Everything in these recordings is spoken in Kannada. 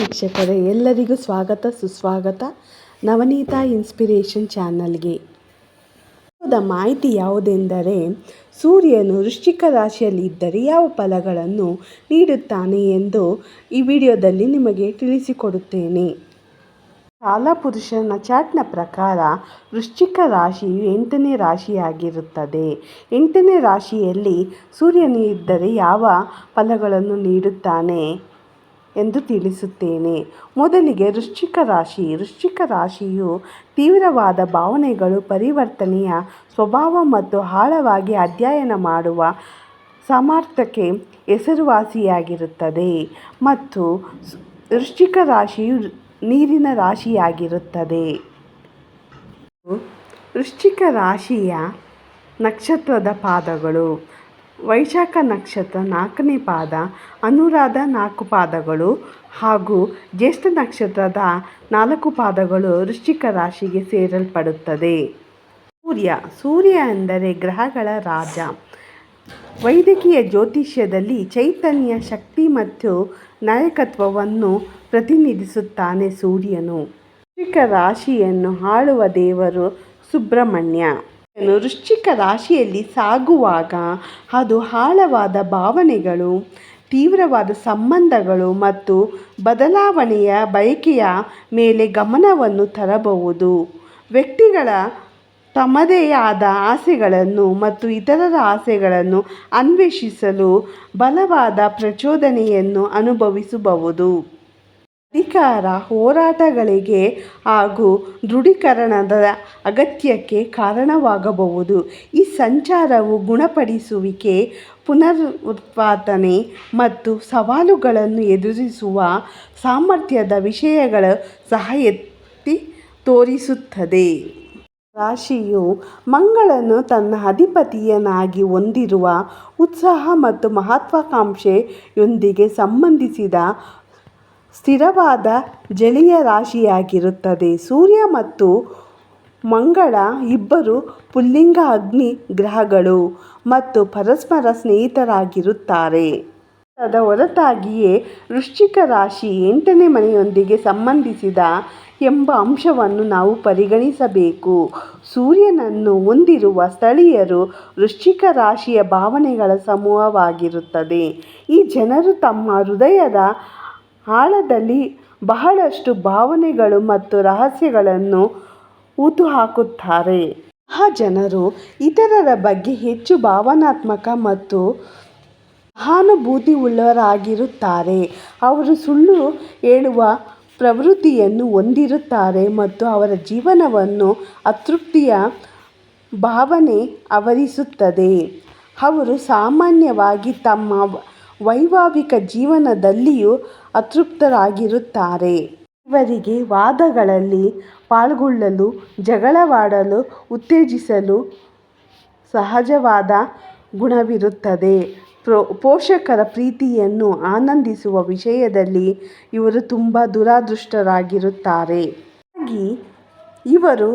ವೀಕ್ಷಕರೇ, ಎಲ್ಲರಿಗೂ ಸ್ವಾಗತ, ಸುಸ್ವಾಗತ. ನವನೀತಾ ಇನ್ಸ್ಪಿರೇಷನ್ ಚಾನಲ್ಗೆ. ಮಾಹಿತಿ ಯಾವುದೆಂದರೆ, ಸೂರ್ಯನು ವೃಶ್ಚಿಕ ರಾಶಿಯಲ್ಲಿ ಇದ್ದರೆ ಯಾವ ಫಲಗಳನ್ನು ನೀಡುತ್ತಾನೆ ಎಂದು ಈ ವಿಡಿಯೋದಲ್ಲಿ ನಿಮಗೆ ತಿಳಿಸಿಕೊಡುತ್ತೇನೆ. ಕಾಲಪುರುಷನ ಚಾಟ್ನ ಪ್ರಕಾರ, ವೃಶ್ಚಿಕ ರಾಶಿಯು ಎಂಟನೇ ರಾಶಿಯಾಗಿರುತ್ತದೆ. ಎಂಟನೇ ರಾಶಿಯಲ್ಲಿ ಸೂರ್ಯನು ಇದ್ದರೆ ಯಾವ ಫಲಗಳನ್ನು ನೀಡುತ್ತಾನೆ? ಎಂದು ತಿಳಿಸುತ್ತೇನೆ. ಮೊದಲಿಗೆ ವೃಶ್ಚಿಕ ರಾಶಿ. ವೃಶ್ಚಿಕ ರಾಶಿಯು ತೀವ್ರವಾದ ಭಾವನೆಗಳು, ಪರಿವರ್ತನೆಯ ಸ್ವಭಾವ ಮತ್ತು ಆಳವಾಗಿ ಅಧ್ಯಯನ ಮಾಡುವ ಸಾಮರ್ಥ್ಯಕ್ಕೆ ಹೆಸರುವಾಸಿಯಾಗಿರುತ್ತದೆ ಮತ್ತು ವೃಶ್ಚಿಕ ರಾಶಿಯು ನೀರಿನ ರಾಶಿಯಾಗಿರುತ್ತದೆ. ವೃಶ್ಚಿಕ ರಾಶಿಯ ನಕ್ಷತ್ರದ ಪಾದಗಳು. ವೈಶಾಖ ನಕ್ಷತ್ರ ನಾಲ್ಕನೇ ಪಾದ, ಅನುರಾಧ ನಾಲ್ಕು ಪಾದಗಳು ಹಾಗೂ ಜ್ಯೇಷ್ಠ ನಕ್ಷತ್ರದ ನಾಲ್ಕು ಪಾದಗಳು ವೃಶ್ಚಿಕ ರಾಶಿಗೆ ಸೇರಲ್ಪಡುತ್ತದೆ. ಸೂರ್ಯ ಸೂರ್ಯ ಎಂದರೆ ಗ್ರಹಗಳ ರಾಜ. ವೈದ್ಯಕೀಯ ಜ್ಯೋತಿಷ್ಯದಲ್ಲಿ ಚೈತನ್ಯ, ಶಕ್ತಿ ಮತ್ತು ನಾಯಕತ್ವವನ್ನು ಪ್ರತಿನಿಧಿಸುತ್ತಾನೆ ಸೂರ್ಯನು. ವೃಶ್ಚಿಕ ರಾಶಿಯನ್ನು ಆಳುವ ದೇವರು ಸುಬ್ರಹ್ಮಣ್ಯ. ವೃಶ್ಚಿಕ ರಾಶಿಯಲ್ಲಿ ಸಾಗುವಾಗ ಅದು ಆಳವಾದ ಭಾವನೆಗಳು, ತೀವ್ರವಾದ ಸಂಬಂಧಗಳು ಮತ್ತು ಬದಲಾವಣೆಯ ಬಯಕೆಯ ಮೇಲೆ ಗಮನವನ್ನು ತರಬಹುದು. ವ್ಯಕ್ತಿಗಳ ತಮ್ಮದೇ ಆದ ಆಸೆಗಳನ್ನು ಮತ್ತು ಇತರರ ಆಸೆಗಳನ್ನು ಅನ್ವೇಷಿಸಲು ಬಲವಾದ ಪ್ರಚೋದನೆಯನ್ನು ಅನುಭವಿಸಬಹುದು. ಅಧಿಕಾರ ಹೋರಾಟಗಳಿಗೆ ಹಾಗೂ ದೃಢೀಕರಣದ ಅಗತ್ಯಕ್ಕೆ ಕಾರಣವಾಗಬಹುದು. ಈ ಸಂಚಾರವು ಗುಣಪಡಿಸುವಿಕೆ, ಪುನರುತ್ಪಾದನೆ ಮತ್ತು ಸವಾಲುಗಳನ್ನು ಎದುರಿಸುವ ಸಾಮರ್ಥ್ಯದ ವಿಷಯಗಳ ಸಹ ಎತ್ತಿ ತೋರಿಸುತ್ತದೆ. ರಾಶಿಯು ಮಂಗಳನು ತನ್ನ ಅಧಿಪತಿಯನ್ನಾಗಿ ಹೊಂದಿರುವ ಉತ್ಸಾಹ ಮತ್ತು ಮಹತ್ವಾಕಾಂಕ್ಷೆಯೊಂದಿಗೆ ಸಂಬಂಧಿಸಿದ ಸ್ಥಿರವಾದ ಜಲೀಯ ರಾಶಿಯಾಗಿರುತ್ತದೆ. ಸೂರ್ಯ ಮತ್ತು ಮಂಗಳ ಇಬ್ಬರು ಪುಲ್ಲಿಂಗ ಅಗ್ನಿ ಗ್ರಹಗಳು ಮತ್ತು ಪರಸ್ಪರ ಸ್ನೇಹಿತರಾಗಿರುತ್ತಾರೆ. ಅದ ಹೊರತಾಗಿಯೇ ವೃಶ್ಚಿಕ ರಾಶಿ ಎಂಟನೇ ಮನೆಯೊಂದಿಗೆ ಸಂಬಂಧಿಸಿದ ಎಂಬ ಅಂಶವನ್ನು ನಾವು ಪರಿಗಣಿಸಬೇಕು. ಸೂರ್ಯನನ್ನು ಹೊಂದಿರುವ ಸ್ಥಳೀಯರು ವೃಶ್ಚಿಕ ರಾಶಿಯ ಭಾವನೆಗಳ ಸಮೂಹವಾಗಿರುತ್ತದೆ. ಈ ಜನರು ತಮ್ಮ ಹೃದಯದ ಆಳದಲ್ಲಿ ಬಹಳಷ್ಟು ಭಾವನೆಗಳು ಮತ್ತು ರಹಸ್ಯಗಳನ್ನು ಹುಟ್ಟುಹಾಕುತ್ತಾರೆ ಆ ಜನರು ಇತರರ ಬಗ್ಗೆ ಹೆಚ್ಚು ಭಾವನಾತ್ಮಕ ಮತ್ತು ಸಹಾನುಭೂತಿಯುಳ್ಳವರಾಗಿರುತ್ತಾರೆ. ಅವರು ಸುಳ್ಳು ಹೇಳುವ ಪ್ರವೃತ್ತಿಯನ್ನು ಹೊಂದಿರುತ್ತಾರೆ ಮತ್ತು ಅವರ ಜೀವನವನ್ನು ಅತೃಪ್ತಿಯ ಭಾವನೆ ಆವರಿಸುತ್ತದೆ. ಅವರು ಸಾಮಾನ್ಯವಾಗಿ ತಮ್ಮ ವೈವಾಹಿಕ ಜೀವನದಲ್ಲಿಯೂ ಅತೃಪ್ತರಾಗಿರುತ್ತಾರೆ. ಇವರಿಗೆ ವಾದಗಳಲ್ಲಿ ಪಾಲ್ಗೊಳ್ಳಲು, ಜಗಳವಾಡಲು, ಉತ್ತೇಜಿಸಲು ಸಹಜವಾದ ಗುಣವಿರುತ್ತದೆ. ಪೋಷಕರ ಪ್ರೀತಿಯನ್ನು ಆನಂದಿಸುವ ವಿಷಯದಲ್ಲಿ ಇವರು ತುಂಬ ದುರಾದೃಷ್ಟರಾಗಿರುತ್ತಾರೆ. ಹಾಗಾಗಿ ಇವರು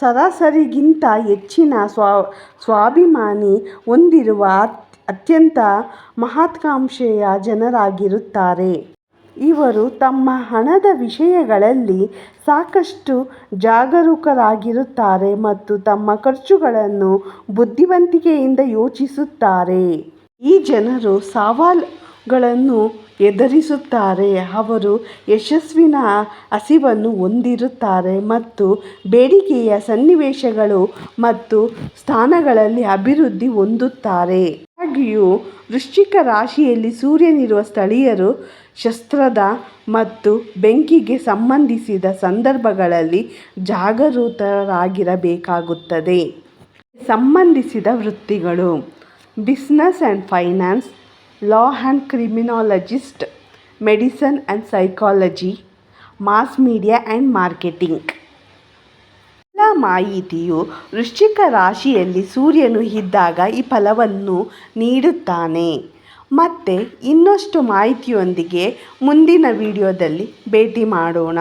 ಸರಾಸರಿಗಿಂತ ಹೆಚ್ಚಿನ ಸ್ವಾ, ಸ್ವಾಭಿಮಾನಿ ಹೊಂದಿರುವ ಅತ್ಯಂತ ಮಹತ್ವಾಕಾಂಕ್ಷೆಯ ಜನರಾಗಿರುತ್ತಾರೆ. ಇವರು ತಮ್ಮ ಹಣದ ವಿಷಯಗಳಲ್ಲಿ ಸಾಕಷ್ಟು ಜಾಗರೂಕರಾಗಿರುತ್ತಾರೆ ಮತ್ತು ತಮ್ಮ ಖರ್ಚುಗಳನ್ನು ಬುದ್ಧಿವಂತಿಕೆಯಿಂದ ಯೋಚಿಸುತ್ತಾರೆ. ಈ ಜನರು ಸವಾಲುಗಳನ್ನು ಎದುರಿಸುತ್ತಾರೆ. ಅವರು ಯಶಸ್ವಿನ ಹಸಿವನ್ನು ಹೊಂದಿರುತ್ತಾರೆ ಮತ್ತು ಬೇಡಿಕೆಯ ಸನ್ನಿವೇಶಗಳು ಮತ್ತು ಸ್ಥಾನಗಳಲ್ಲಿ ಅಭಿವೃದ್ಧಿ ಹೊಂದುತ್ತಾರೆ. ಆದಾಗ್ಯೂ ವೃಶ್ಚಿಕ ರಾಶಿಯಲ್ಲಿ ಸೂರ್ಯನಿರುವ ಸ್ಥಳೀಯರು ಶಸ್ತ್ರದ ಮತ್ತು ಬೆಂಕಿಗೆ ಸಂಬಂಧಿಸಿದ ಸಂದರ್ಭಗಳಲ್ಲಿ ಜಾಗರೂಕರಾಗಿರಬೇಕಾಗುತ್ತದೆ ಸಂಬಂಧಿಸಿದ ವೃತ್ತಿಗಳು business and finance, law and criminologist, medicine and psychology, mass media and marketing. ಮಾಹಿತಿಯು ವೃಶ್ಚಿಕ ರಾಶಿಯಲ್ಲಿ ಸೂರ್ಯನು ಇದ್ದಾಗ ಈ ಫಲವನ್ನು ನೀಡುತ್ತಾನೆ. ಮತ್ತೆ ಇನ್ನಷ್ಟು ಮಾಹಿತಿಯೊಂದಿಗೆ ಮುಂದಿನ ವಿಡಿಯೋದಲ್ಲಿ ಭೇಟಿ ಮಾಡೋಣ.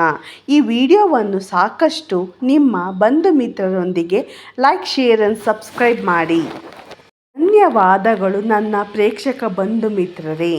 ಈ ವಿಡಿಯೋವನ್ನು ಸಾಕಷ್ಟು ನಿಮ್ಮ ಬಂಧು ಮಿತ್ರರೊಂದಿಗೆ ಲೈಕ್, ಶೇರ್ ಆ್ಯಂಡ್ ಸಬ್ಸ್ಕ್ರೈಬ್ ಮಾಡಿ. ಧನ್ಯವಾದಗಳು ನನ್ನ ಪ್ರೇಕ್ಷಕ ಬಂಧು ಮಿತ್ರರೇ.